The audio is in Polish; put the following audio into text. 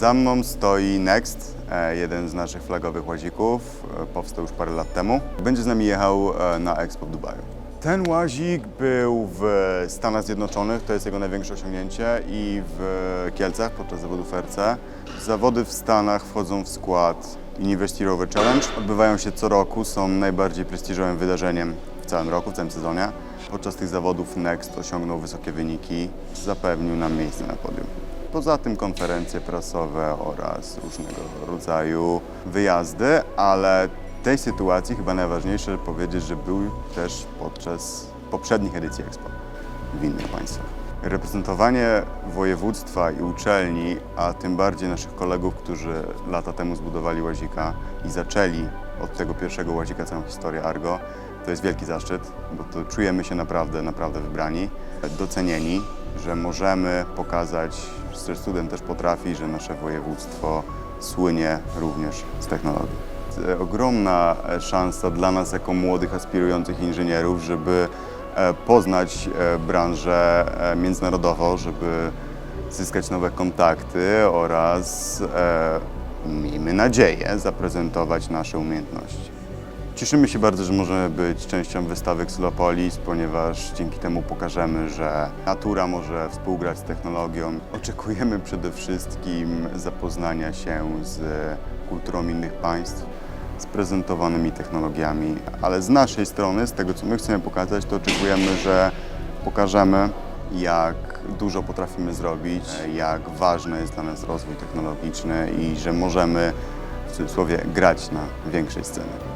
Za mną stoi Next, e, jeden z naszych flagowych łazików. E, Powstał już parę lat temu. Będzie z nami jechał e, na Expo w Dubaju. Ten łazik był w Stanach Zjednoczonych, to jest jego największe osiągnięcie i w Kielcach podczas zawodów RC. Zawody w Stanach wchodzą w skład University Rover Challenge. Odbywają się co roku, są najbardziej prestiżowym wydarzeniem w całym roku, w całym sezonie. Podczas tych zawodów Next osiągnął wysokie wyniki, zapewnił nam miejsce na podium. Poza tym konferencje prasowe oraz różnego rodzaju wyjazdy, ale tej sytuacji chyba najważniejsze powiedzieć, że był też podczas poprzednich edycji Expo w innych państwach. Reprezentowanie województwa i uczelni, a tym bardziej naszych kolegów, którzy lata temu zbudowali łazika i zaczęli od tego pierwszego łazika całą historię Argo, to jest wielki zaszczyt, bo to czujemy się naprawdę, naprawdę wybrani, docenieni, że możemy pokazać, że student też potrafi, że nasze województwo słynie również z technologii. To Ogromna e, szansa dla nas jako młodych, aspirujących inżynierów, żeby e, poznać e, branżę e, międzynarodowo, żeby zyskać nowe kontakty oraz, e, miejmy nadzieję, zaprezentować nasze umiejętności. Cieszymy się bardzo, że możemy być częścią wystawy Xylopolis, ponieważ dzięki temu pokażemy, że natura może współgrać z technologią. Oczekujemy przede wszystkim zapoznania się z kulturą innych państw, z prezentowanymi technologiami, ale z naszej strony, z tego co my chcemy pokazać, to oczekujemy, że pokażemy, jak dużo potrafimy zrobić, jak ważny jest dla nas rozwój technologiczny i że możemy w cudzysłowie grać na większej scenie.